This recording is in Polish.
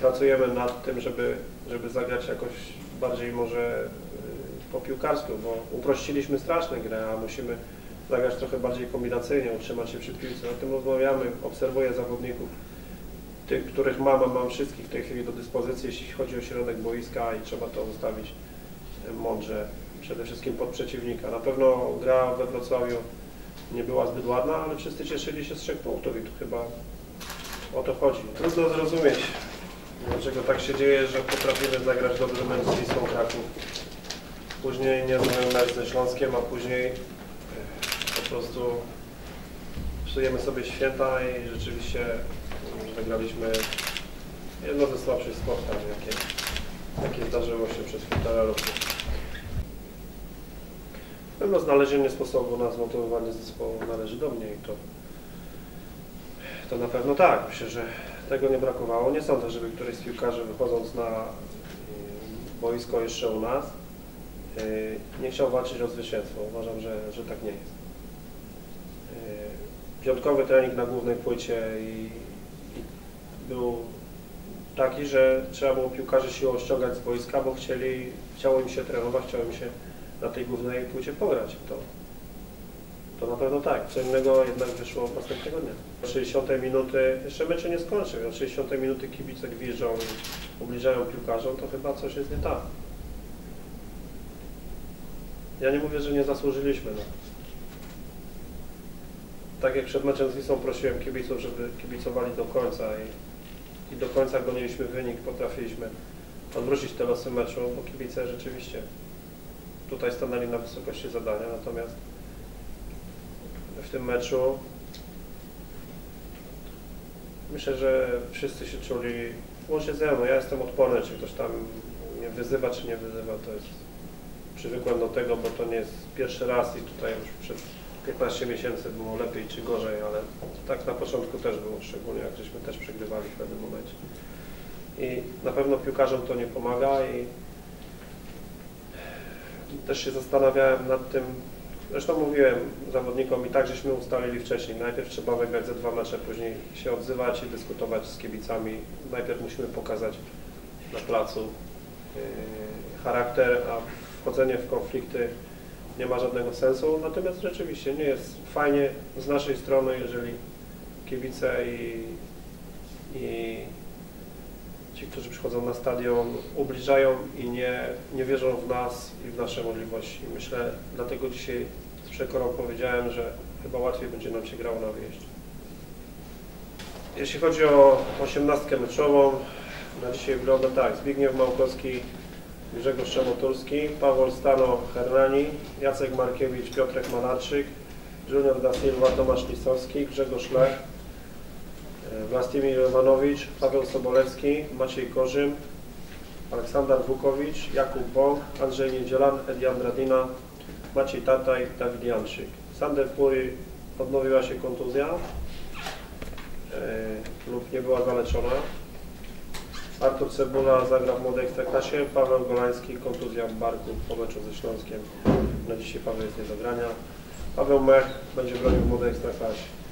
Pracujemy nad tym, żeby, żeby zagrać jakoś bardziej może y, po piłkarsku, bo uprościliśmy strasznie grę, a musimy zagrać trochę bardziej kombinacyjnie, utrzymać się przy piłce. O tym rozmawiamy, obserwuję zawodników, tych, których mam, a mam wszystkich w tej chwili do dyspozycji, jeśli chodzi o środek boiska i trzeba to ustawić y, mądrze, przede wszystkim pod przeciwnika. Na pewno gra we Wrocławiu nie była zbyt ładna, ale wszyscy cieszyli się z trzech punktów i tu chyba o to chodzi. Trudno zrozumieć, dlaczego tak się dzieje, że potrafimy zagrać dobry mecz z Kraków. Później niezły mecz ze Śląskiem, a później e, po prostu psujemy sobie święta i rzeczywiście mm, wygraliśmy jedno ze słabszych spotkań, jakie, jakie zdarzyło się przez półtora roku. Pewno znalezienie sposobu na zmontowanie zespołu należy do mnie i to, to na pewno tak. Myślę, że tego nie brakowało. Nie sądzę, żeby któryś z piłkarzy wychodząc na y, boisko jeszcze u nas y, nie chciał walczyć o zwycięstwo. Uważam, że, że tak nie jest. Y, Piątkowy trening na głównej płycie i, i był taki, że trzeba było piłkarzy siłą ściągać z boiska, bo chcieli, chciało im się trenować, chciało im się na tej głównej płycie pograć. To, to na pewno tak. Co innego jednak wyszło następnego dnia. Do 60 minuty, jeszcze mecz się nie skończył, do 60 minuty kibice gwiżdżą ubliżają piłkarzom, to chyba coś jest nie tak. Ja nie mówię, że nie zasłużyliśmy. No. Tak jak przed meczem z Wisłą prosiłem kibiców, żeby kibicowali do końca i, i do końca goniliśmy wynik, potrafiliśmy odwrócić te losy meczu, bo kibice rzeczywiście tutaj stanęli na wysokości zadania, natomiast w tym meczu myślę, że wszyscy się czuli, łącznie ze mną, ja jestem odporny, czy ktoś tam mnie wyzywa, czy nie wyzywa, to jest, przywykłem do tego, bo to nie jest pierwszy raz i tutaj już przez 15 miesięcy było lepiej czy gorzej, ale tak na początku też było, szczególnie jak żeśmy też przegrywali w pewnym momencie. I na pewno piłkarzom to nie pomaga i też się zastanawiałem nad tym, zresztą mówiłem zawodnikom i tak żeśmy ustalili wcześniej, najpierw trzeba wygrać ze dwa mecze, później się odzywać i dyskutować z kibicami. Najpierw musimy pokazać na placu yy, charakter, a wchodzenie w konflikty nie ma żadnego sensu, natomiast rzeczywiście nie jest fajnie z naszej strony, jeżeli kibice i, i ci, którzy przychodzą na stadion, ubliżają i nie, nie wierzą w nas i w nasze możliwości. Myślę, dlatego dzisiaj z przekorą powiedziałem, że chyba łatwiej będzie nam się grało na wyjeździe. Jeśli chodzi o osiemnastkę meczową, na dzisiaj wygląda tak. Zbigniew Małkowski, Grzegorz Czemotulski, Paweł Stano Hernani, Jacek Markiewicz, Piotrek Malarczyk, Junior da Silva, Tomasz Lisowski, Grzegorz Lech, Włastimir Romanowicz, Paweł Sobolewski, Maciej Korzym, Aleksander Wukowicz, Jakub Bąk, Andrzej Niedzielan, Edian Dradina, Maciej Tataj, Dawid Janczyk. Sander Pury odnowiła się kontuzja yy, lub nie była zaleczona. Artur Cebula zagra w młodej ekstraklasie, Paweł Golański kontuzja w barku po meczu ze Śląskiem. Na dzisiaj Paweł jest nie do grania. Paweł Mech będzie bronił w młodej ekstraklasie.